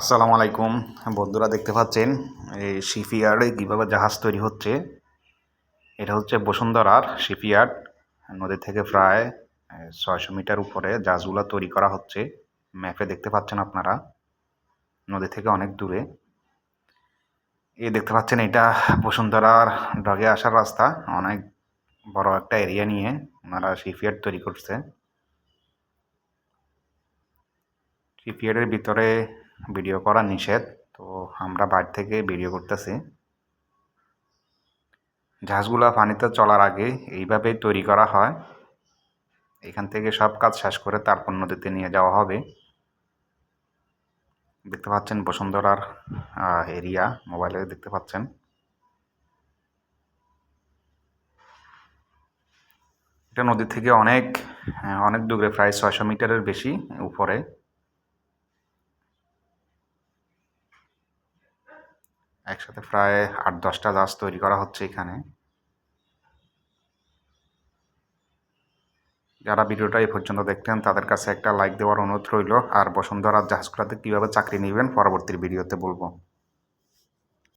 আসসালামু আলাইকুম। বন্ধুরা দেখতে পাচ্ছেন এই শিপইয়ার্ডে কীভাবে জাহাজ তৈরি হচ্ছে। এটা হচ্ছে বসুন্ধরার শিপইয়ার্ড। নদী থেকে প্রায় ছয়শো মিটার উপরে জাহাজগুলো তৈরি করা হচ্ছে। ম্যাপে দেখতে পাচ্ছেন আপনারা। নদী থেকে অনেক দূরে। এই দেখতে পাচ্ছেন এটা বসুন্ধরার ডগে আসার রাস্তা। অনেক বড় একটা এরিয়া নিয়ে ওনারা শিপইয়ার্ড তৈরি করছে। শিপইয়ার্ডের ভিতরে ভিডিও করা নিষেধ। তো আমরা বাইরে থেকে ভিডিও করতেছি। জাহাজগুলা পানিতে চলার আগে এইভাবেই তৈরি করা হয়। এখান থেকে সব কাজ শেষ করে তারপর নদীতে নিয়ে যাওয়া হবে। দেখতে পাচ্ছেন বসুন্ধরার এরিয়া, মোবাইলে দেখতে পাচ্ছেন। এটা নদী থেকে অনেক অনেক দূরে, প্রায় ছয়শো মিটারের বেশি উপরে। একসাথে প্রায় আট দশটা জাহাজ তৈরি করা হচ্ছে এখানে। যারা ভিডিওটা এই পর্যন্ত দেখতেন, তাদের কাছে একটা লাইক দেওয়ার অনুরোধ রইল। আর বসুন্ধরার জাহাজগুলোতে কীভাবে চাকরি নেবেন, পরবর্তী ভিডিওতে বলব।